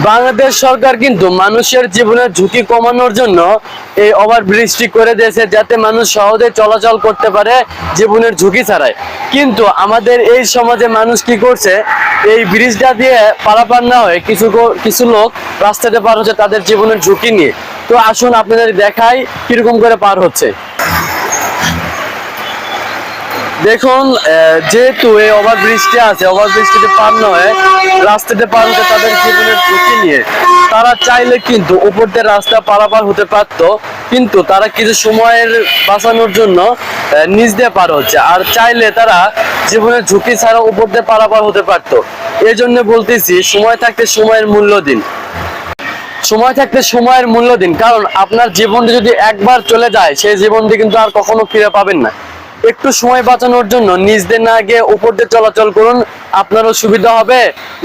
বাংলাদেশ সরকার কিন্তু মানুষের জীবনের ঝুঁকি কমানোর জন্য এই ওভার ব্রিজটি করে দিয়েছে যাতে মানুষ সহজে চলাচল করতে পারে জীবনের ঝুঁকি ছাড়াই। কিন্তু আমাদের এই সমাজে মানুষ কি করছে? এই ব্রিজটা দিয়ে পারাপার না হয়ে কিছু কিছু লোক রাস্তাতে পার হচ্ছে তাদের জীবনের ঝুঁকি নিয়ে। তো আসুন আপনাদের দেখাই কীরকম করে পার হচ্ছে। দেখুন যেহেতু এই ওভার ব্রিজটি আছে ওভার ব্রিজটিতে পার নয় রাস্তাতে পার হতে তাদের জীবনের ঝুঁকি নিয়ে। তারা চাইলে কিন্তু উপর দিয়ে রাস্তা পারাপার হতে পারত, কিন্তু তারা কিছু সময়ের বাঁচানোর জন্য নিচ দিয়ে পার হচ্ছে। আর চাইলে তারা জীবনের ঝুঁকি ছাড়া উপর দিয়ে পারাপার হতে পারতো। এই জন্য বলতেছি, সময় থাকতে সময়ের মূল্য দিন। সময় থাকতে সময়ের মূল্য দিন, কারণ আপনার জীবনটি যদি একবার চলে যায়, সেই জীবনটি কিন্তু আর কখনো ফিরে পাবেন না। একটু সময় বাঁচানোর জন্য নিজ না গিয়ে উপর দিয়ে চলাচল করুন, আপনারও সুবিধা হবে,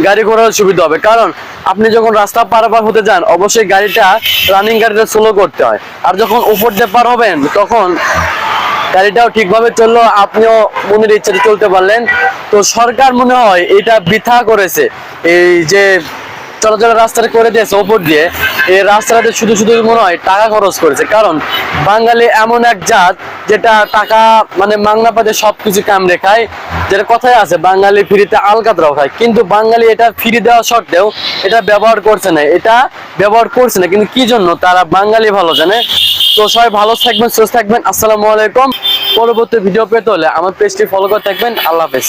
গাড়ি ঘোড়ারও সুবিধা হবে। কারণ আপনি যখন রাস্তা পারাপার হতে যান, অবশ্যই গাড়িটা রানিং গাড়িটা স্লো করতে হয়। আর যখন উপর দিয়ে পার হবেন, তখন গাড়িটাও ঠিকভাবে চলল, আপনিও মনের ইচ্ছাতে চলতে পারলেন। তো সরকার মনে হয় এটা বৃথা করেছে। এই যে চলাচলের রাস্তাটা করে দিয়েছে ওপর দিয়ে এই রাস্তাটাতে শুধু শুধু মনে হয় টাকা খরচ করেছে। কারণ বাঙালি এমন এক জাত যেটা টাকা মানে মাংনা পাতে সবকিছু কাম রেখায় যেটা কথায় আছে, বাঙালি ফ্রিতে আলকাতরাও খায়। কিন্তু বাঙালি এটা ফ্রি দেওয়া সত্ত্বেও এটা ব্যবহার করছে না। এটা ব্যবহার করছে না। কিন্তু কি জন্য? তারা বাঙালি ভালো জানে। তো সবাই ভালো থাকবেন, সুস্থ থাকবেন। আসসালামু আলাইকুম। পরবর্তী ভিডিও পেতে হলে আমার পেজটি ফলো করে থাকবেন। আল্লাহ হাফেজ।